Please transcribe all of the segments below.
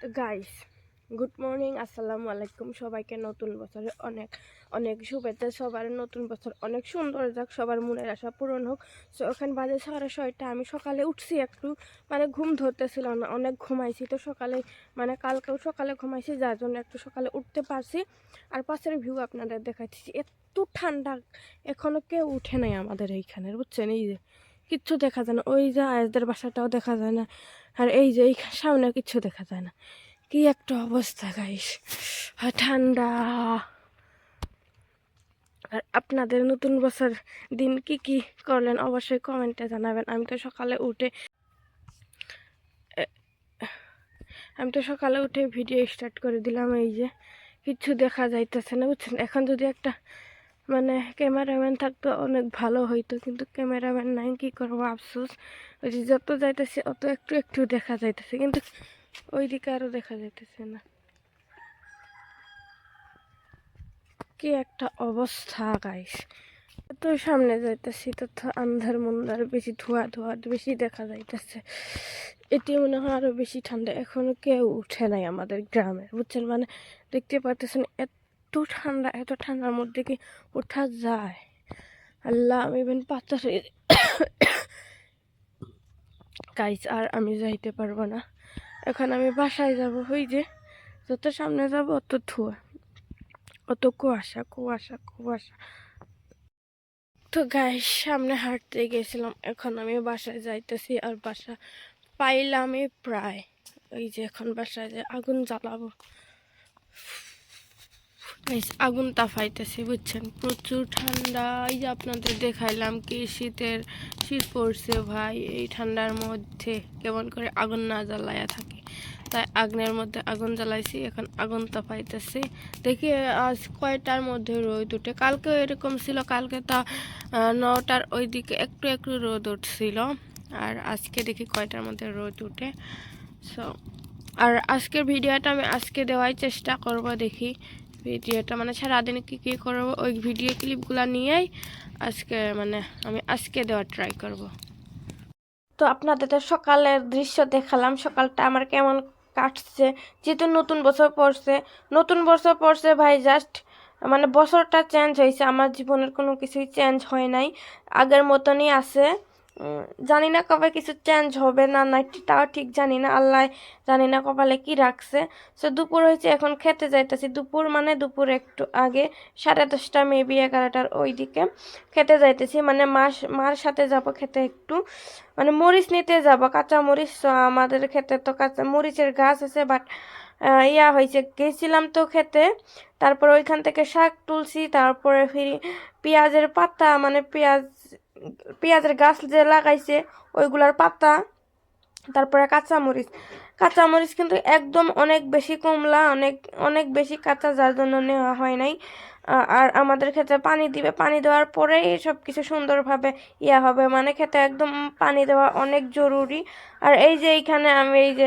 তো guys good morning আসসালামু আলাইকুম। সবাইকে নতুন বছরে অনেক অনেক শুভেচ্ছা। সবার নতুন বছর অনেক সুন্দর যাক, সবার মনের আশা পূরণ হোক। সো ওখানে বাজে সাড়ে ছয়টা। আমি সকালে উঠছি একটু মানে ঘুম ধরতেছিল না, অনেক ঘুমাইছি। তো সকালে মানে কালকেও সকালে ঘুমাইছি, যার জন্য একটু সকালে উঠতে পারছি। আর পাশের ভিউ আপনাদের দেখাচ্ছি এত ঠান্ডা এখনও কেউ উঠে নাই আমাদের এইখানে, বুঝছেন? এই যে কিচ্ছু দেখা যায় না। ওই যে আয়াসদের বাসাটাও দেখা যায় না। আর এই যে এই সামনে কিচ্ছু দেখা যায় না। কি একটা অবস্থা গাইস ঠান্ডা। আর আপনাদের নতুন বছর দিন কি কি করলেন অবশ্যই কমেন্টে জানাবেন। আমি তো সকালে উঠে আমি তো সকালে উঠে ভিডিও স্টার্ট করে দিলাম এই যে। কিচ্ছু দেখা যাইতেছে না, বুঝছেন? এখন যদি একটা মানে ক্যামেরাম্যান থাকতো অনেক ভালো হইতো, কিন্তু ক্যামেরাম্যান নাই, কি করব? আফসোস। ওই যে যত যাইতেছে, অত একটু একটু দেখা যাইতেছে, কিন্তু ওইদিকে আরও দেখা যাইতেছে না। কি একটা অবস্থা গাইস এত সামনে যাইতেছি তো তো আন্ধার মন্দার বেশি ধোয়া ধোয়া, বেশি দেখা যাইতেছে। এটি মনে হয় আরও বেশি ঠান্ডা। এখনও কেউ উঠে নাই আমাদের গ্রামে, বুঝছেন? মানে দেখতে পাচ্ছেন এত ঠান্ডা, এত ঠান্ডার মধ্যে কি ওঠা যায়? আল্লাহ, আমি ইভেন পাঁচটা গাইস আর আমি যাইতে পারব না। এখন আমি বাসায় যাব, ওই যে যত সামনে যাব অত ধোয়া, অত কুয়াশা কুয়াশা কুয়াশা। তো গাইস সামনে হাঁটতে গেছিলাম, এখন আমি বাসায় যাইতেছি আর বাসা পাইলামই প্রায়। ওই যে এখন বাসায় যে আগুন জ্বালাবো। আগুন তাফাইতেছি, বুঝছেন? প্রচুর ঠান্ডা। এই যে আপনাদের দেখাইলাম কি শীতের শীত পড়ছে ভাই, এই ঠান্ডার মধ্যে কেমন করে আগুন না জ্বালাইয়া থাকে। তাই আগুনের মধ্যে আগুন জ্বালাইছি, এখন আগুন তাপাইতেছি দেখি, আজ কয়টার মধ্যে রোদ উঠে? কালকে এরকম ছিল, কালকে তা নটার ওইদিকে একটু একটু রোদ উঠছিল। আর আজকে দেখি কয়টার মধ্যে রোদ উঠে। সো আর আজকের ভিডিওটা আমি আজকে দেওয়ার চেষ্টা করব দেখি। ভিডিওটা মানে সারাদিন কী কী করব, ওই ভিডিও ক্লিপগুলো নিয়েই আজকে মানে আমি আজকে দেওয়ার ট্রাই করব। তো আপনাদের তো সকালের দৃশ্য দেখালাম, সকালটা আমার কেমন কাটছে, যেহেতু নতুন বছর পড়ছে, নতুন বছর পড়ছে ভাই জাস্ট মানে বছরটা চেঞ্জ হয়েছে, আমার জীবনের কোনো কিছুই চেঞ্জ হয় নাই, আগের মতনই আছে। জানি না কবে কিছু চেঞ্জ হবে না না তাও ঠিক জানি না, আল্লাহ জানি না কপালে কি রাখছে। সো দুপুর হয়েছে, এখন খেতে যাইতেছি। দুপুর মানে দুপুর একটু আগে, সাড়ে দশটা মেবি এগারোটার ওই দিকে খেতে যাইতেছি। মানে মাস মার সাথে যাব খেতে একটু। মানে মরিচ নিতে যাব, কাঁচা মরিচ। আমাদের খেতে তো কাঁচা মরিচের গাছ আছে বাট ইয়া হয়েছে, গেছিলাম তো খেতে। তারপর ওইখান থেকে শাক তুলছি, তারপরে ফিরি পেঁয়াজের পাতা মানে পেঁয়াজ পেঁয়াজের গাছ যে লাগাইছে, ওইগুলার পাতা, তারপরে কাঁচামরিচ। কাঁচামরিচ কিন্তু একদম অনেক বেশি কমলা, অনেক অনেক বেশি কাঁচা, যার জন্য নেওয়া হয় নাই। আর আমাদের ক্ষেত্রে পানি দিবে। পানি দেওয়ার পরেই সব কিছু সুন্দরভাবে ইয়া হবে। মানে খেতে একদম পানি দেওয়া অনেক জরুরি। আর এই যে এইখানে আমি এই যে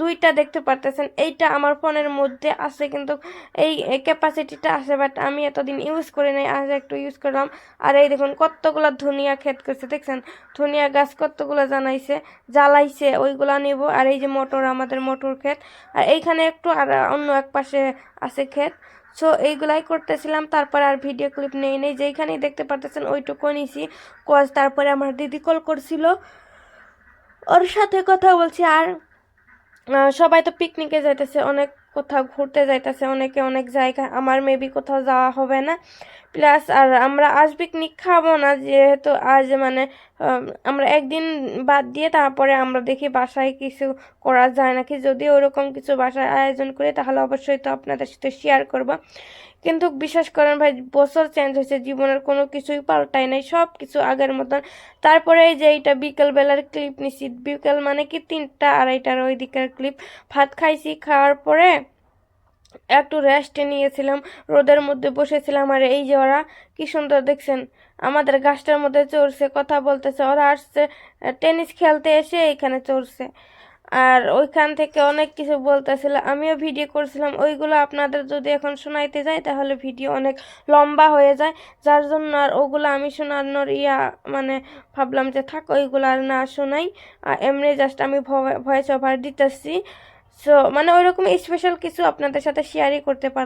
দুইটা দেখতে পারতেছেন, এইটা আমার ফোনের মধ্যে আছে কিন্তু এই ক্যাপাসিটিটা আছে বাট আমি এতদিন ইউজ করি নাই, আজ একটু ইউজ করলাম। আর এই দেখুন কতগুলা ধনিয়া ক্ষেত করছে, দেখছেন? ধনিয়া গাছ কতগুলো জানাইছে, জ্বালাইছে, ওইগুলা নিব। আর এই যে মোটর, আমাদের মোটর ক্ষেত। আর এইখানে একটু আর অন্য এক পাশে আছে ক্ষেত। সো এইগুলাই করতেছিলাম, তারপর আর ভিডিও ক্লিপ নেই নেই, যেইখানেই দেখতে পারতেছেন ওইটুকু নিছি। কজ তারপরে আমার দিদি কল করছিল। ওর সাথে কথা বলছি, আর সবাই তো পিকনিকে যাইতেছে, অনেক কোথাও ঘুরতে যাইতেছে, অনেকে অনেক জায়গা, আমার মেবি কোথাও যাওয়া হবে না। প্লাস আর আমরা আজ পিকনিক খাব না, যেহেতু আজ মানে আমরা একদিন বাদ দিয়ে তারপরে আমরা দেখি বাসায় কিছু করা যায় নাকি। যদি ওরকম কিছু বাসায় আয়োজন করি, তাহলে অবশ্যই তো আপনাদের সাথে শেয়ার করব। কিন্তু বিশ্বাস করেন ভাই, বছর চেঞ্জ হয়েছে, জীবনের কোনো কিছুই পাল্টায় নাই সব কিছু আগের মতন। তারপরে এই যে এইটা বিকেলবেলার ক্লিপ নিছি। বিকেল মানে কি তিনটা আড়াইটার ওই দিকের ক্লিপ ভাত খাইছি, খাওয়ার পরে একটু রেস্টে নিয়েছিলাম, রোদের মধ্যে বসেছিলাম, আর এই যে ওরা কি সুন্দর দেখছেন? আমাদের গাছটার মধ্যে চড়ছে, কথা বলতেছে, ওরা আসছে টেনিস খেলতে এসে এখানে চড়ছে। আর ওইখান থেকে অনেক কিছু বলতেছিল, আমিও ভিডিও করছিলাম, ওইগুলো আপনাদের যদি এখন শোনাইতে যাই, তাহলে ভিডিও অনেক লম্বা হয়ে যায়। যার জন্য আর ওগুলো আমি শোনানোর ইয়া মানে ভাবলাম যে থাক, ওইগুলো আর না শোনাই। আর এমনি জাস্ট আমি ভয়েস ওভার দিতেছি। সো মানে ওইরকম স্পেশাল কিছু আপনাদের সাথে শেয়ারই করতে পারলাম।